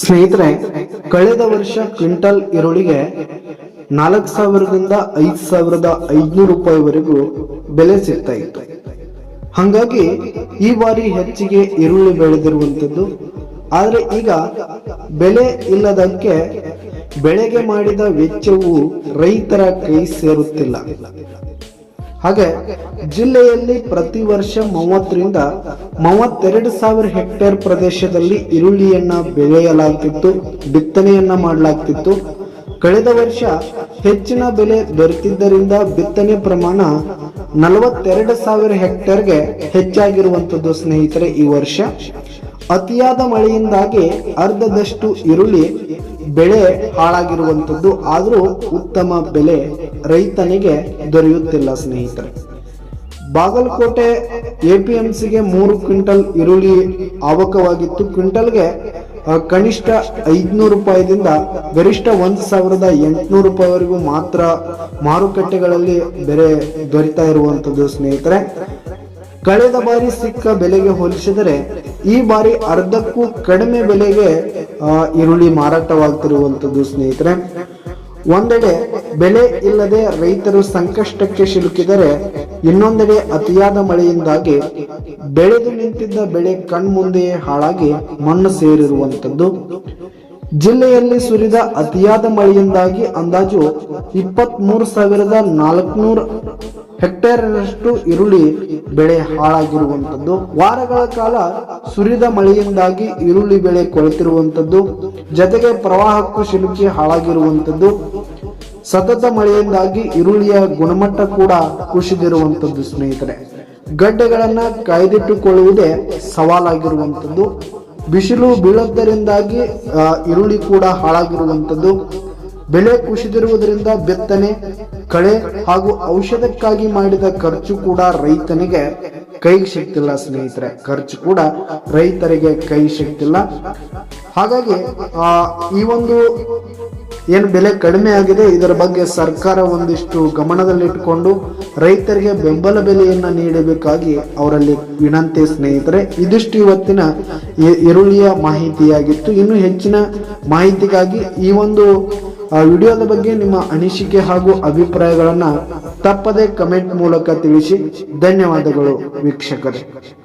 ಸ್ನೇಹಿತರೆ, ಕಳೆದ ವರ್ಷ ಕ್ವಿಂಟಲ್ ಈರುಳ್ಳಿಗೆ ನಾಲ್ಕು ಸಾವಿರದಿಂದ ಐದು ಸಾವಿರದ ಐದುನೂರು ರೂಪಾಯಿವರೆಗೂ ಬೆಲೆ ಸಿಗ್ತಾ ಇತ್ತು. ಹಾಗಾಗಿ ಈ ಬಾರಿ ಹೆಚ್ಚಿಗೆ ಈರುಳ್ಳಿ ಬೆಳೆದಿರುವಂಥದ್ದು. ಆದರೆ ಈಗ ಬೆಲೆ ಇಲ್ಲದಕ್ಕೆ ಬೆಳೆಗೆ ಮಾಡಿದ ವೆಚ್ಚವು ರೈತರ ಕೈ ಸೇರುತ್ತಿಲ್ಲ. ಹಾಗೆ ಜಿಲ್ಲೆಯಲ್ಲಿ ಪ್ರತಿ ವರ್ಷ ಮೂವತ್ತರಿಂದ ಮೂವತ್ತೆರಡು ಸಾವಿರ ಹೆಕ್ಟೇರ್ ಪ್ರದೇಶದಲ್ಲಿ ಈರುಳ್ಳಿಯನ್ನ ಬೆಳೆಯಲಾಗ್ತಿತ್ತು, ಬಿತ್ತನೆಯನ್ನ ಮಾಡಲಾಗ್ತಿತ್ತು. ಕಳೆದ ವರ್ಷ ಹೆಚ್ಚಿನ ಬೆಲೆ ದೊರೆತಿದ್ದರಿಂದ ಬಿತ್ತನೆ ಪ್ರಮಾಣ ನಲವತ್ತೆರಡು ಸಾವಿರ ಹೆಕ್ಟೇರ್ಗೆ ಹೆಚ್ಚಾಗಿರುವಂಥದ್ದು ಸ್ನೇಹಿತರೆ ಈ ವರ್ಷ. ಅತಿಯಾದ ಮಳೆಯಿಂದಾಗಿ ಅರ್ಧದಷ್ಟು ಈರುಳ್ಳಿ ಬೆಳೆ ಹಾಳಾಗಿರುವಂಥದ್ದು. ಆದರೂ ಉತ್ತಮ ಬೆಲೆ ರೈತನಿಗೆ ದೊರೆಯುತ್ತಿಲ್ಲ ಸ್ನೇಹಿತರೆ. ಬಾಗಲಕೋಟೆ ಸಿಗೆ ಮೂರು ಕ್ವಿಂಟಲ್ ಈರುಳ್ಳಿ ಆವಕವಾಗಿತ್ತು. ಕ್ವಿಂಟಲ್ಗೆ ಕನಿಷ್ಠ ಐದುನೂರು ರೂಪಾಯಿದಿಂದ ಗರಿಷ್ಠ ಒಂದು ಸಾವಿರದ ಎಂಟುನೂರು ರೂಪಾಯಿವರೆಗೂ ಮಾತ್ರ ಮಾರುಕಟ್ಟೆಗಳಲ್ಲಿ ಬೆಲೆ ದೊರೀತಾ ಇರುವಂಥದ್ದು ಸ್ನೇಹಿತರೆ. ಕಳೆದ ಬಾರಿ ಸಿಕ್ಕ ಬೆಲೆಗೆ ಹೋಲಿಸಿದರೆ ಈ ಬಾರಿ ಅರ್ಧಕ್ಕೂ ಕಡಿಮೆ ಬೆಲೆಗೆ ಈರುಳ್ಳಿ ಮಾರಾಟವಾಗ್ತಿರುವಂಥದ್ದು ಸ್ನೇಹಿತರೆ. ಒಂದೆಡೆ ಬೆಲೆ ಇಲ್ಲದೆ ರೈತರು ಸಂಕಷ್ಟಕ್ಕೆ ಸಿಲುಕಿದರೆ, ಇನ್ನೊಂದೆಡೆ ಅತಿಯಾದ ಮಳೆಯಿಂದಾಗಿ ಬೆಳೆದು ನಿಂತಿದ್ದ ಬೆಳೆ ಕಣ್ಮುಂದೆಯೇ ಹಾಳಾಗಿ ಮಣ್ಣು ಸೇರಿರುವಂಥದ್ದು. ಜಿಲ್ಲೆಯಲ್ಲಿ ಸುರಿದ ಅತಿಯಾದ ಮಳೆಯಿಂದಾಗಿ ಅಂದಾಜು ಇಪ್ಪತ್ತ್ ಸಾವಿರದ ನಾಲ್ಕುನೂರ ಹೆಕ್ಟೇರ್ನಷ್ಟು ಈರುಳ್ಳಿ ಬೆಳೆ ಹಾಳಾಗಿರುವಂಥದ್ದು. ವಾರಗಳ ಕಾಲ ಸುರಿದ ಮಳೆಯಿಂದಾಗಿ ಈರುಳ್ಳಿ ಬೆಳೆ ಕೊಳೆತಿರುವಂಥದ್ದು. ಜೊತೆಗೆ ಪ್ರವಾಹಕ್ಕೂ ಸಿಲುಕಿ ಹಾಳಾಗಿರುವಂಥದ್ದು. ಸತತ ಮಳೆಯಿಂದಾಗಿ ಈರುಳ್ಳಿಯ ಗುಣಮಟ್ಟ ಕೂಡ ಕುಸಿದಿರುವಂಥದ್ದು ಸ್ನೇಹಿತರೆ. ಗಡ್ಡೆಗಳನ್ನ ಕಾಯ್ದಿಟ್ಟುಕೊಳ್ಳುವುದೇ ಸವಾಲಾಗಿರುವಂಥದ್ದು. ಬಿಸಿಲು ಬೀಳದ್ದರಿಂದಾಗಿ ಆ, ಈರುಳ್ಳಿ ಕೂಡ ಹಾಳಾಗಿರುವಂಥದ್ದು. ಬೆಲೆ ಕುಸಿದಿರುವುದರಿಂದ ಬಿತ್ತನೆ, ಕಳೆ ಹಾಗೂ ಔಷಧಕ್ಕಾಗಿ ಮಾಡಿದ ಖರ್ಚು ಕೂಡ ರೈತನಿಗೆ ಕೈ ಸಿಗ್ತಿಲ್ಲ ಸ್ನೇಹಿತರೆ. ಖರ್ಚು ಕೂಡ ರೈತರಿಗೆ ಕೈ ಸಿಗ್ತಿಲ್ಲ. ಹಾಗಾಗಿ ಆ, ಈ ಒಂದು ಏನು ಬೆಲೆ ಕಡಿಮೆ ಆಗಿದೆ, ಇದರ ಬಗ್ಗೆ ಸರ್ಕಾರ ಒಂದಿಷ್ಟು ಗಮನದಲ್ಲಿಟ್ಟುಕೊಂಡು ರೈತರಿಗೆ ಬೆಂಬಲ ಬೆಲೆಯನ್ನು ನೀಡಬೇಕಾಗಿ ಅವರಲ್ಲಿ ವಿನಂತಿ ಸ್ನೇಹಿತರೆ. ಇದಿಷ್ಟು ಇವತ್ತಿನ ಈರುಳ್ಳಿಯ ಮಾಹಿತಿಯಾಗಿತ್ತು. ಇನ್ನು ಹೆಚ್ಚಿನ ಮಾಹಿತಿಗಾಗಿ ಈ ಒಂದು ಆ, ವಿಡಿಯೋದ ಬಗ್ಗೆ ನಿಮ್ಮ ಅನಿಸಿಕೆ ಹಾಗೂ ಅಭಿಪ್ರಾಯಗಳನ್ನು ತಪ್ಪದೆ ಕಮೆಂಟ್ ಮೂಲಕ ತಿಳಿಸಿ. ಧನ್ಯವಾದಗಳು ವೀಕ್ಷಕರೇ.